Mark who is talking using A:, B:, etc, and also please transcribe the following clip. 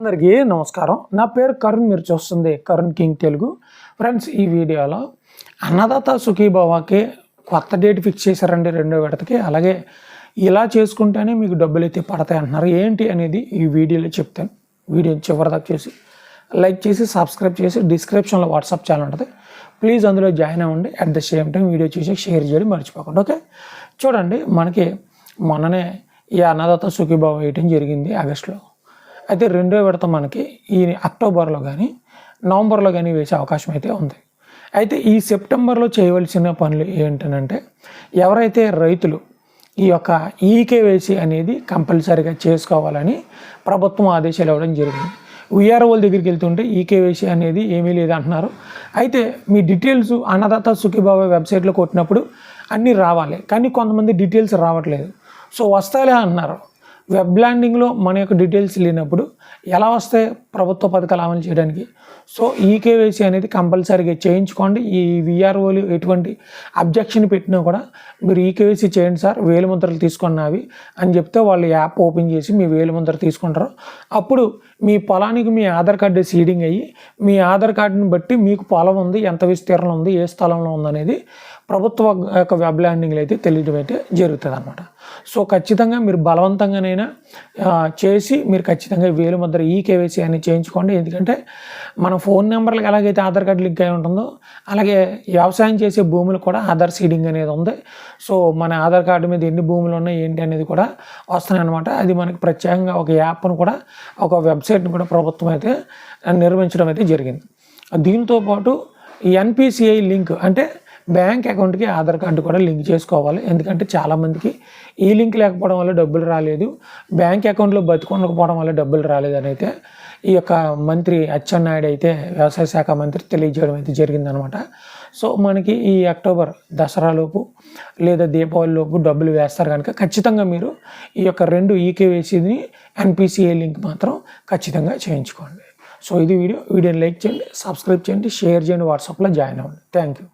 A: అందరికీ నమస్కారం. నా పేరు కరుణ్ మీరు చూస్తుంది కరుణ్ కింగ్ తెలుగు. ఫ్రెండ్స్ ఈ వీడియోలో అన్నదాత సుఖీభావాకి కొత్త డేట్ ఫిక్స్ చేశారండి రెండో విడతకి. అలాగే ఇలా చేసుకుంటేనే మీకు డబ్బులు అయితే పడతాయి అంటున్నారు. ఏంటి అనేది ఈ వీడియోలో చెప్తాను. వీడియో చివరిదాకా చూసి లైక్ చేసి సబ్స్క్రైబ్ చేసి డిస్క్రిప్షన్లో వాట్సాప్ ఛానల్ ఉంటుంది. ప్లీజ్ అందులో జాయిన్ అవ్వండి. At the same time video చూసి షేర్ చేయడం మర్చిపోకండి. ఓకే? చూడండి మనకి మొన్ననే ఈ అన్నదాత సుఖీభావ వేయటం జరిగింది ఆగస్టులో. అయితే రెండో విడత మనకి ఈ అక్టోబర్లో కానీ నవంబర్లో కానీ వేసే అవకాశం అయితే ఉంది. అయితే ఈ సెప్టెంబర్లో చేయవలసిన పనులు ఏంటనంటే ఎవరైతే రైతులు ఈ యొక్క ఈకేవైసీ అనేది కంపల్సరీగా చేసుకోవాలని ప్రభుత్వం ఆదేశాలు ఇవ్వడం జరిగింది. విఆర్ఓల దగ్గరికి వెళ్తుంటే ఈకేవైసీ అనేది ఏమీ లేదు అంటున్నారు అయితే మీ డీటెయిల్స్ అన్నదాత సుఖీబాబా వెబ్సైట్లో కొట్టినప్పుడు అన్నీ రావాలి కానీ కొంతమంది డీటెయిల్స్ రావట్లేదు. సో వస్తాయిలే అంటున్నారు. వెబ్ ల్యాండింగ్లో మన యొక్క డీటెయిల్స్ లేనప్పుడు ఎలా వస్తాయి ప్రభుత్వ పథకాలు అమలు చేయడానికి? సో ఈకేవైసీ అనేది కంపల్సరీగా చేయించుకోండి. ఈ విఆర్ఓలు ఎటువంటి అబ్జెక్షన్ పెట్టినా కూడా మీరు ఈకేవైసీ చేయండి సార్ వేలు ముద్రలు తీసుకున్నవి అని చెప్తే వాళ్ళు యాప్ ఓపెన్ చేసి మీ వేలు ముద్ర తీసుకుంటారు. అప్పుడు మీ పొలానికి మీ ఆధార్ కార్డు సీడింగ్ అయ్యి మీ ఆధార్ కార్డుని బట్టి మీకు పొలం ఉంది ఎంత విస్తీర్ణం ఉంది ఏ స్థలంలో ఉందనేది ప్రభుత్వ యొక్క వెబ్ ల్యాండింగ్లో అయితే తెలియడం అయితే జరుగుతుంది అనమాట సో ఖచ్చితంగా మీరు బలవంతంగానైనా చేసి మీరు ఖచ్చితంగా వేలు ముద్ర ఈ కేవైసీ అని చేయించుకోండి. ఎందుకంటే మన ఫోన్ నెంబర్లకు ఎలాగైతే ఆధార్ కార్డు లింక్ అయి ఉంటుందో అలాగే వ్యవసాయం చేసే భూములు కూడా ఆధార్ సీడింగ్ అనేది ఉంది. సో మన ఆధార్ కార్డు మీద ఎన్ని భూములు ఉన్నాయి ఏంటి అనేది కూడా వస్తున్నాయి అనమాట అది మనకి ప్రత్యేకంగా ఒక యాప్ను కూడా ఒక వెబ్సైట్ని కూడా ప్రభుత్వం అయితే నిర్మించడం అయితే జరిగింది. దీంతో పాటు ఎన్పిసిఐ లింక్ అంటే బ్యాంక్ అకౌంట్కి ఆధార్ కార్డు కూడా లింక్ చేసుకోవాలి. ఎందుకంటే చాలామందికి ఈ లింక్ లేకపోవడం వల్ల డబ్బులు రాలేదు. బ్యాంక్ అకౌంట్లో బతికొనకపోవడం వల్ల డబ్బులు రాలేదని అయితే ఈ యొక్క మంత్రి అచ్చెన్నాయుడు అయితే వ్యవసాయ శాఖ మంత్రి తెలియజేయడం అయితే జరిగిందనమాట. సో మనకి ఈ అక్టోబర్ దసరాలోపు లేదా దీపావళిలోపు డబ్బులు వేస్తారు కనుక ఖచ్చితంగా మీరు ఈ యొక్క రెండు ఈకేవైసీని ఎన్పిసిఏ లింక్ మాత్రం ఖచ్చితంగా చేయించుకోండి. సో ఇది వీడియో. వీడియోని లైక్ చేయండి సబ్స్క్రైబ్ చేయండి షేర్ చేయండి వాట్సాప్లో జాయిన్ అవ్వండి. Thank you